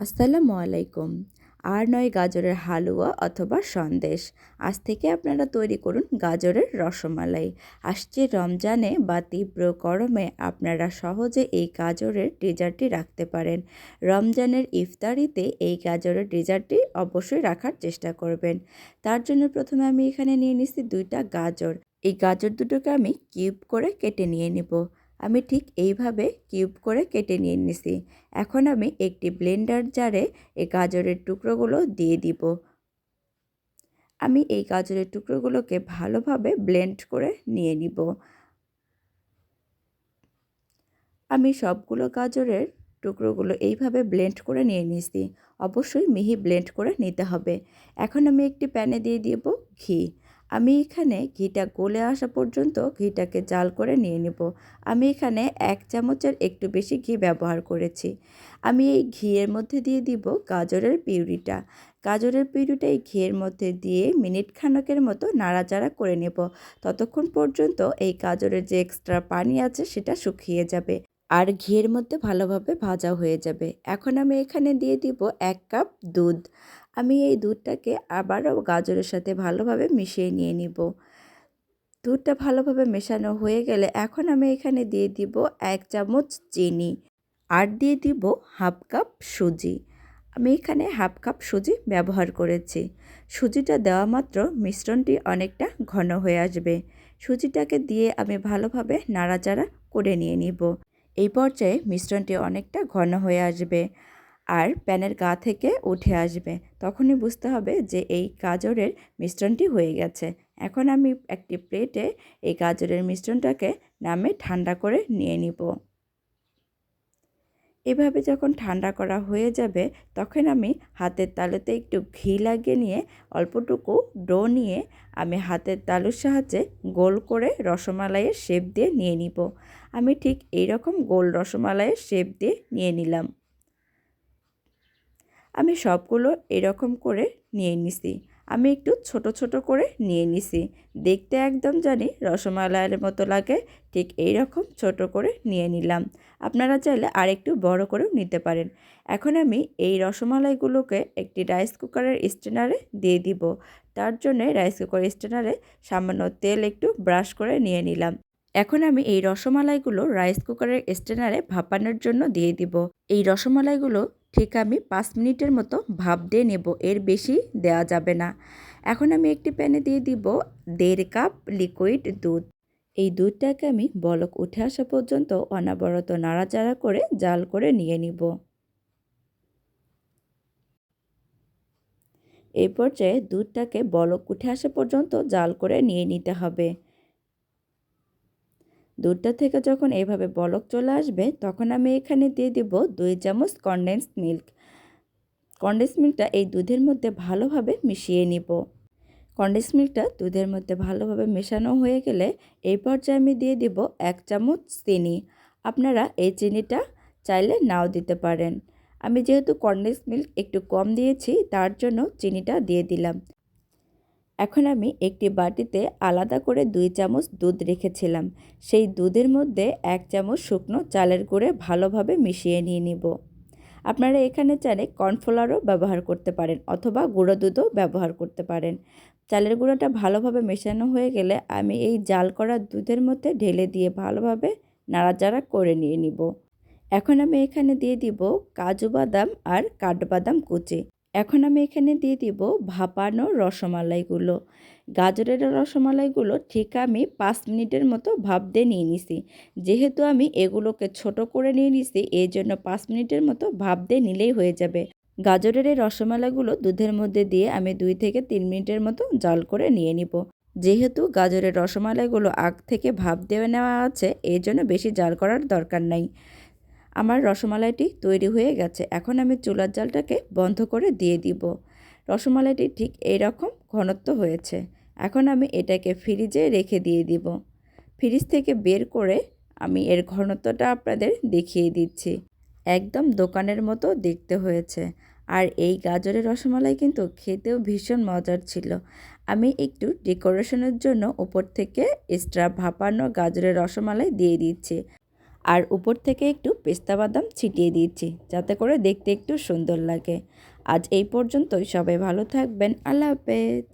আসসালামু আলাইকুম। আর নয় গাজরের হালুয়া অথবা সন্দেশ। আজ থেকে আপনারা তৈরি করুন গাজরের রসমালাই। আসছে রমজানে বা তীব্র গরমে আপনারা সহজে এই গাজরের ডেজার্টটি রাখতে পারেন। রমজানের ইফতারিতে এই গাজরের ডেজার্টটি অবশ্যই রাখার চেষ্টা করবেন। তার জন্য প্রথমে আমি এখানে নিয়ে নিচ্ছি দুইটা গাজর। এই গাজর দুটোকে আমি কিউব করে কেটে নিয়ে নেব। আমি ঠিক এইভাবে কিউব করে কেটে নিয়ে নিছি। এখন আমি একটি ব্লেন্ডার জারে এই গাজরের টুকরোগুলো দিয়ে দিব। আমি এই গাজরের টুকরোগুলোকে ভালোভাবে ব্লেন্ড করে নিয়ে নিব। আমি সবগুলো গাজরের টুকরোগুলো এইভাবে ব্লেন্ড করে নিয়ে নিছি। অবশ্যই মিহি ব্লেন্ড করে নিতে হবে। এখন আমি একটি প্যানে দিয়ে দিব ঘি। আমি এখানে ঘিটা গলে আসা পর্যন্ত ঘিটাকে জাল করে নিয়ে নেব। আমি এখানে এক চামচের একটু বেশি ঘি ব্যবহার করেছি। আমি এই ঘিয়ের মধ্যে দিয়ে দিব গাজরের পিউরিটা। গাজরের পিউরিটা এই ঘিয়ের মধ্যে দিয়ে মিনিট খানকের মতো নাড়াচাড়া করে নেব। ততক্ষণ পর্যন্ত এই গাজরের যে এক্সট্রা পানি আছে সেটা শুকিয়ে যাবে আর ঘিয়ের মধ্যে ভালোভাবে ভাজা হয়ে যাবে। এখন আমি এখানে দিয়ে দিব এক কাপ দুধ। আমি এই দুধটাকে আবারও গাজরের সাথে ভালোভাবে মিশিয়ে নিয়ে নিব। দুধটা ভালোভাবে মেশানো হয়ে গেলে এখন আমি এখানে দিয়ে দিব এক চামচ চিনি আর দিয়ে দিব হাফ কাপ সুজি। আমি এখানে হাফ কাপ সুজি ব্যবহার করেছি। সুজিটা দেওয়া মাত্র মিশ্রণটি অনেকটা ঘন হয়ে আসবে। সুজিটাকে দিয়ে আমি ভালোভাবে নাড়াচাড়া করে নিয়ে নিব। এই পর্যায়ে মিশ্রণটি অনেকটা ঘন হয়ে আসবে। আর প্যানের গা থেকে উঠে আসবে। তখনই বুঝতে হবে যে এই গাজরের মিশ্রণটি হয়ে গেছে। এখন আমি একটি প্লেটে এই গাজরের মিশ্রণটাকে নামে ঠান্ডা করে নিয়ে নিব। এভাবে যখন ঠান্ডা করা হয়ে যাবে, তখন আমি হাতের তালুতে একটু ঘি লাগিয়ে নিয়ে অল্পটুকু ডো নিয়ে আমি হাতের তালুর সাহায্যে গোল করে রসমালাইয়ের শেপ দিয়ে নিয়ে নিব। আমি ঠিক এই রকম গোল রসমালাইয়ের শেপ দিয়ে নিয়ে নিলাম। আমি সবগুলো এরকম করে নিয়ে নিছি। আমি একটু ছোট ছোট করে নিয়ে নিছি। দেখতে একদম জানি রসমালাইয়ের মতো লাগে, ঠিক এই রকম ছোট করে নিয়ে নিলাম। আপনারা চাইলে আর একটু বড় করেও নিতে পারেন। এখন আমি এই রসমালাইগুলোকে একটি রাইস কুকারের স্টেনারে দিয়ে দিব। তার জন্য রাইস কুকার স্টেনারে সামান্য তেল একটু ব্রাশ করে নিয়ে নিলাম। এখন আমি এই রসমালাইগুলো রাইস কুকারের স্টেনারে ভাপানোর জন্য দিয়ে দিব। এই রসমালাইগুলো ঠিক আমি পাঁচ মিনিটের মতো ভাপ দিয়ে নেব, এর বেশি দেওয়া যাবে না। এখন আমি একটি প্যানে দিয়ে দিব দেড় কাপ লিকুইড দুধ। এই দুধটাকে আমি বলক উঠে আসা পর্যন্ত অনাবরত নাড়াচাড়া করে জাল করে নিয়ে নিব। এই পর্যায়ে দুধটাকে বলক উঠে আসা পর্যন্ত জাল করে নিয়ে নিতে হবে। দুধটা থেকে যখন এইভাবে বলক চলে আসবে, তখন আমি এখানে দিয়ে দিব দুই চামচ কনডেন্স মিল্ক কনডেন্স মিল্কটা এই দুধের মধ্যে ভালোভাবে মিশিয়ে নিব। কনডেন্স মিল্কটা দুধের মধ্যে ভালোভাবে মেশানো হয়ে গেলে এই পর্যায়ে আমি দিয়ে দিব এক চামচ চিনি। আপনারা এই চিনিটা চাইলে নাও দিতে পারেন। আমি যেহেতু কনডেন্স মিল্ক একটু কম দিয়েছি, তার জন্য চিনিটা দিয়ে দিলাম। এখন আমি একটি বাটিতে আলাদা করে দুই চামচ দুধ রেখেছিলাম। সেই দুধের মধ্যে এক চামচ শুকনো চালের গুঁড়ে ভালোভাবে মিশিয়ে নিয়ে নিব। আপনারা এখানে চালে কর্নফ্লাওয়ারও ব্যবহার করতে পারেন অথবা গুঁড়ো দুধও ব্যবহার করতে পারেন। চালের গুঁড়োটা ভালোভাবে মেশানো হয়ে গেলে আমি এই জাল করা দুধের মধ্যে ঢেলে দিয়ে ভালোভাবে নাড়াচাড়া করে নিয়ে নিব। এখন আমি এখানে দিয়ে দিব কাজু বাদাম আর কাঠবাদাম কুচি। এখন আমি এখানে দিয়ে দিব ভাপানো রসমালাইগুলো। গাজরের রসমালাইগুলো ঠিক আমি পাঁচ মিনিটের মতো ভাপ দিয়ে নিয়ে নিছি। যেহেতু আমি এগুলোকে ছোট করে নিয়ে নিছি, এই জন্য পাঁচ মিনিটের মতো ভাপ দিয়ে নিলেই হয়ে যাবে। গাজরের এই রসমালাইগুলো দুধের মধ্যে দিয়ে আমি দুই থেকে তিন মিনিটের মতো জাল করে নিয়ে নিব। যেহেতু গাজরের রসমালাইগুলো আগ থেকে ভাপ দেওয়া নেওয়া আছে, এই জন্য বেশি জাল করার দরকার নাই। আমার রসমালাইটি তৈরি হয়ে গেছে। এখন আমি চুলার জালটাকে বন্ধ করে দিয়ে দিব। রসমালাইটি ঠিক এই রকম ঘনত্ব হয়েছে। এখন আমি এটাকে ফ্রিজে রেখে দিয়ে দিব। ফ্রিজ থেকে বের করে আমি এর ঘনত্বটা আপনাদের দেখিয়ে দিচ্ছি। একদম দোকানের মতো দেখতে হয়েছে। আর এই গাজরের রসমালাই কিন্তু খেতেও ভীষণ মজার ছিল। আমি একটু ডেকোরেশনের জন্য উপর থেকে এক্সট্রা ভাপানো গাজরের রসমালাই দিয়ে দিচ্ছি। আর উপর থেকে একটু পেস্তা বাদাম ছিটিয়ে দিয়েছি, যাতে করে দেখতে একটু সুন্দর লাগে। আজ এই পর্যন্তই, সবাই ভালো থাকবেন, আল্লাহ হাফেজ।